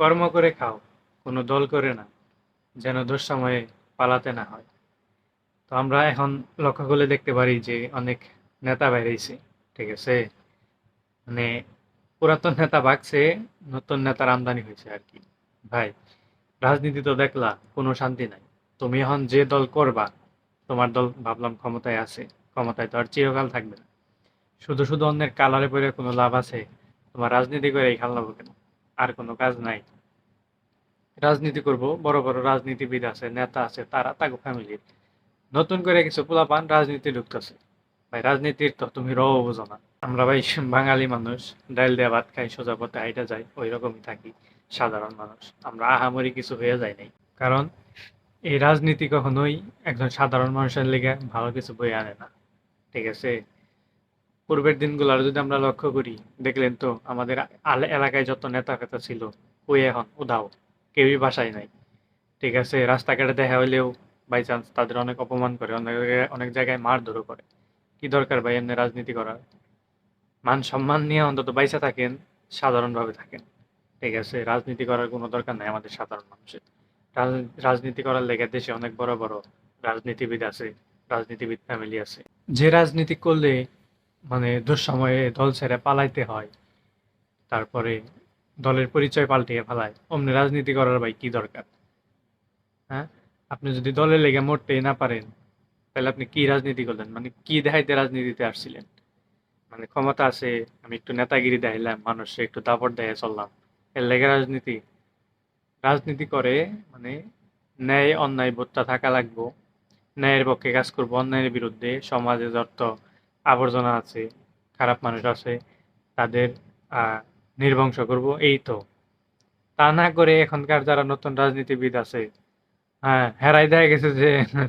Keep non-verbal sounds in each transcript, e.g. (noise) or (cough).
কর্ম করে খাও, কোনো দল করে না, যেন দুঃসময়ে পালাতে না হয়। তো আমরা এখন লক্ষ্য করলে দেখতে পারি যে অনেক নেতা বেরিয়েছে, ঠিক আছে? মানে পুরাতন নেতা ভাগছে নতুন নেতার আমদানি হয়েছে আর কি। ভাই, রাজনীতি তো দেখলা, কোনো শান্তি নাই। তুমি এখন যে দল করবা, তোমার দল ভাবলাম ক্ষমতায় আছে, ক্ষমতায় তো আর চিরকাল থাকবে না। শুধু শুধু অন্যের কালারে পরে কোনো লাভ আছে, তোমার রাজনীতি করে এই খেলা কেন? আর কোনো কাজ নাই। রাজনীতি করব, বড় বড় রাজনীতিবিদ আছে, নেতা আছে, তারা তাকে ফ্যামিলির নতুন করে কিছু পোলাপান রাজনীতি ঢুকতেছে। ভাই, রাজনীতির তো তুমি রও বোঝো না। আমরা ভাই বাঙালি মানুষ, ডাইল দেয়া ভাত খাই, সোজা পথে হাইটা যাই, ওই রকমই থাকি সাধারণ মানুষ। আমরা আহামরি কিছু হয়ে যায় নাই। কারণ এই রাজনীতি কখনোই একজন সাধারণ মানুষের লেগে ভালো কিছু বই আনে না। ঠিক আছে? পূর্বের দিনগুলো যদি আমরা লক্ষ্য করি, দেখলেন তো আমাদের এলাকায় যত নেতা ফেতা ছিল, ওই এখন উধাও, কেউই বাসায় নাই। ঠিক আছে, রাস্তাঘাটে দেখা হইলেও বাই চান্স তাদের অনেক অপমান করে, অনেক জায়গায় অনেক জায়গায় মারধরও করে। কি দরকার ভাই এমনি রাজনীতি করার? মান সম্মান নিয়ে অন্তত বাইসা থাকেন, সাধারণভাবে থাকেন। ঠিক আছে, রাজনীতি করার কোনো দরকার নাই আমাদের সাধারণ মানুষের। রাজ- রাজনীতি করার লেগে দেশে অনেক বড় বড় রাজনীতিবিদ আছে, রাজনীতিবিদ ফ্যামিলি আছে। যে রাজনীতি করলে মানে দুঃসময়ে দল ছেড়ে পালাইতে হয়। তারপরে দলের পরিচয় পাল্টিয়ে ফেলায়। অমনি রাজনীতি করার ভাই কি দরকার? হ্যাঁ? আপনি যদি দলের লেগে মরতেই না পারেন, তাহলে আপনি কি রাজনীতি করলেন? মানে কি দেখাইতে রাজনীতিতে আসছিলেন? মানে ক্ষমতা আছে, আমি একটু নেতাগিরি দেখাইলাম, মানুষে একটু দাপট দেখে চললাম। এর লেগে রাজনীতি। রাজনীতি করে মানে ন্যায় অন্যায় বোধটা থাকা লাগবো। ন্যায়ের পক্ষে কাজ করব, অন্যায়ের বিরুদ্ধে সমাজে যত আবর্জনা আছে খারাপ মানুষ আছে তাদের আহ, নির্বংশ করব এই তো। তা না করে এখনকার যারা নতুন রাজনীতিবিদ আছে হ্যাঁ হেরাই দেখা গেছে যে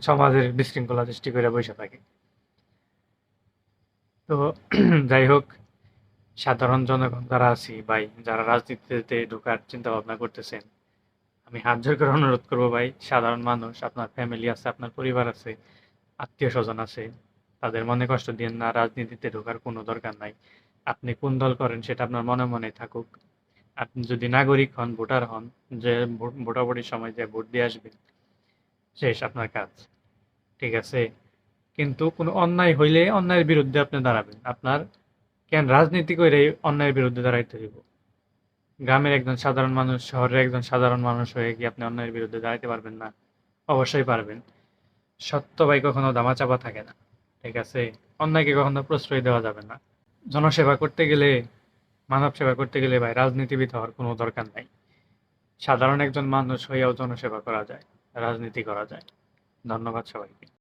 সমাজের বিশৃঙ্খলা সৃষ্টি করে বসে থাকে। তো (clears throat) যাই হোক সাধারণ জনগণ যারা আছি ভাই যারা রাজনীতিতে ঢোকার চিন্তা ভাবনা করতেছেন আমি হাত জোর করে অনুরোধ করব ভাই সাধারণ মানুষ আপনার ফ্যামিলি আছে আপনার পরিবার আছে আত্মীয় স্বজন আছে তাদের মনে কষ্ট দিন না, রাজনীতিতে ঢোকার কোনো দরকার নাই। আপনি কোন দল করেন সেটা আপনার মনে মনে থাকুক। আপনি যদি নাগরিক হন, ভোটার হন, যে ভোটাভুটির সময় যে ভোট দিয়ে আসবেন, শেষ আপনার কাজ। ঠিক আছে? কিন্তু কোনো অন্যায় হইলে অন্যায়ের বিরুদ্ধে আপনি দাঁড়াবেন। আপনার কেন রাজনীতি করে অন্যায়ের বিরুদ্ধে দাঁড়াইতে হইব? গ্রামের একজন সাধারণ মানুষ, শহরের একজন সাধারণ মানুষ হয়ে কি আপনি অন্যায়ের বিরুদ্ধে দাঁড়াইতে পারবেন না। অবশ্যই পারবেন। সত্য ভাই কখনো দামাচাপা থাকে না। ঠিক আছে? অন্যায়কে কখনো প্রশ্রয় দেওয়া যাবে না। জনসেবা করতে গেলে, মানব সেবা করতে গেলে ভাই, রাজনীতিবিদ হওয়ার কোনো দরকার নাই। সাধারণ একজন মানুষ হইয়াও জনসেবা করা যায়, রাজনীতি করা যায়। ধন্যবাদ সবাইকে।